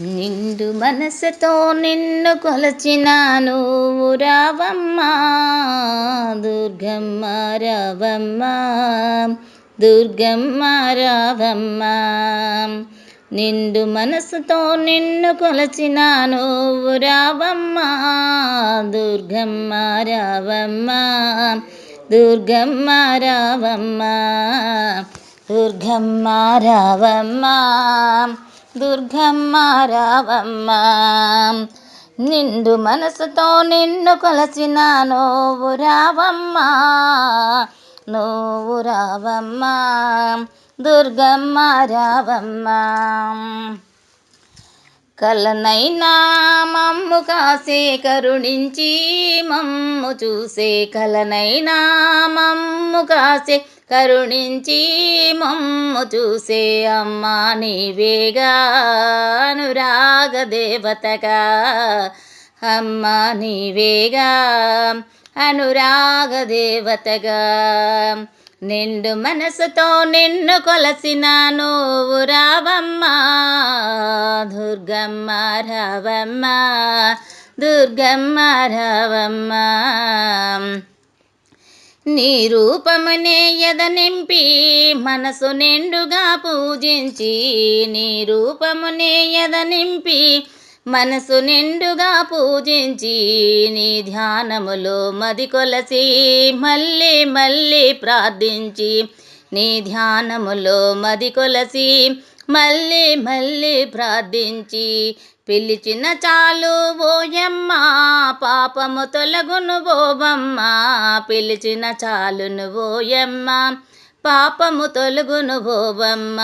నిండు మనసుతో నిన్ను కొలచినాను రావమ్మ దుర్గమ్మ రావమ్మ దుర్గమ్మ రావమ్మ నిండు మనసుతో నిన్ను కొలచినాను రావమ్మ దుర్గమ్మ రావమ్మ దుర్గమ్మ రావమ్మ దుర్గమ్మ రావమ్మ దుర్గమ్మ రావమ్మ నిండు మనసుతో నిన్ను కొలసిన నోవు రావమ్మ నోవు రావమ్మ. దుర్గమ్మ రావమ్మ కలనైనా మమ్ము కాసే కరుణించి మమ్ము చూసే కలనైనా మమ్ము కాసే కరుణించి మమ్ము చూసే అమ్మా నీవేగా అనురాగ దేవతగా. అమ్మా నీవేగా అనురాగ దేవతగా. నిండు మనసుతో నిన్ను కొలసిన నువ్వు రావమ్మ. దుర్గమ్మ రావమ్మ. దుర్గమ్మ రావమ్మ. నీ రూపమునే ఎద నింపి మనసు నిండుగా పూజించి నీ రూపమునే ఎద నింపి మనసు నిండుగా పూజించి నీ ధ్యానములో మది కొలసి మళ్ళీ మళ్ళీ ప్రార్థించి నీ ధ్యానములో మది కొలసి మళ్ళీ మళ్ళీ ప్రార్థించి పిలిచిన చాలు ఓయమ్మ పాపము తొలగును ఓబమ్మ పిలిచిన చాలును ఓయమ్మ పాపము తొలగును ఓబమ్మ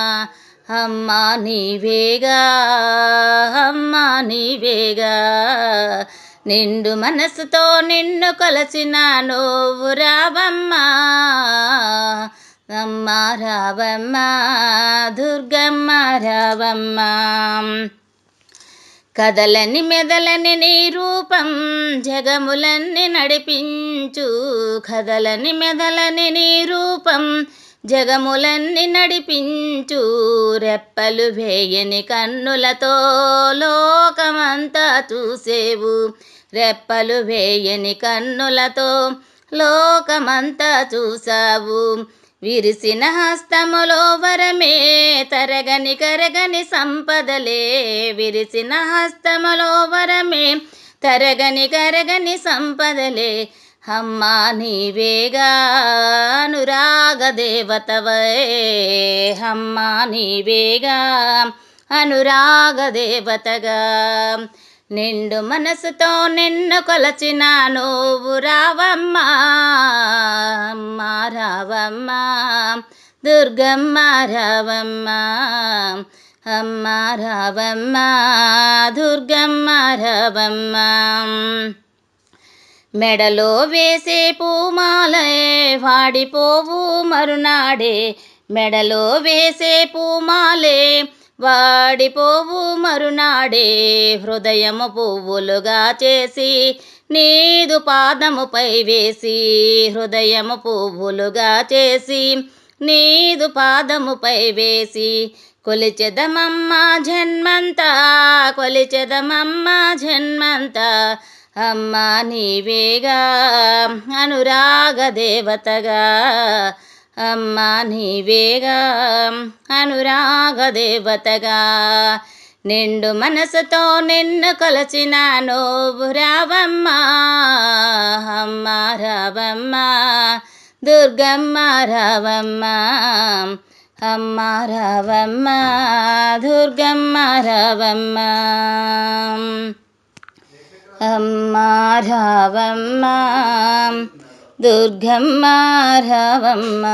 అమ్మా నీవేగా అమ్మా నీవేగా. నిండు మనసుతో నిన్ను కొలచిన నువ్వు రావమ్మా. అమ్మ రావమ్మ దుర్గమ్మ రావమ్మ. కదలని మెదలని నీ రూపం జగములన్నీ నడిపించు. కదలని మెదలని నీ రూపం జగములన్నీ నడిపించు రెప్పలు వేయని కన్నులతో లోకమంతా చూసేవు. రెప్పలు వేయని కన్నులతో లోకమంతా చూసావు. విరిసిన హస్తములో వరమే తరగని కరగని సంపదలే. విరిసిన హస్తములో వరమే తరగని కరగని సంపదలే. అమ్మా నీవేగా అనురాగదేవతవే అమ్మా నీవేగా? అనురాగదేవతగా నిండు మనసుతో నిన్ను కొలచిన నువ్వు రావమ్మా. అమ్మ రావమ్మ. దుర్గమ్మ రావమ్మా. అమ్మ రావమ్మ. దుర్గమ్మ రావమ్మ. మెడలో వేసే పూమాలయే వాడిపోవు మరునాడే. మెడలో వేసే పూమాలే వాడిపోవు మరునాడే. హృదయము పువ్వులుగా చేసి నీదు పాదముపై వేసి హృదయము పువ్వులుగా చేసి నీదు పాదముపై వేసి కొలిచెదమమ్మ జన్మంతా కొలిచెదమమ్మ జన్మంతా. అమ్మా నీవేగా అనురాగ దేవతగా. అమ్మా నీవేగా అనురాగ దేవతగా. నిండు మనసుతో నిన్ను కొలచిన నోవు రావమ్మ అమ్మ రావమ్మ దుర్గమ్మ రావమ్మ అమ్మ రావమ్మ దుర్గమ్మ రావమ్మ. అమ్మ రావమ్మ దుర్గమ్మ రావమ్మ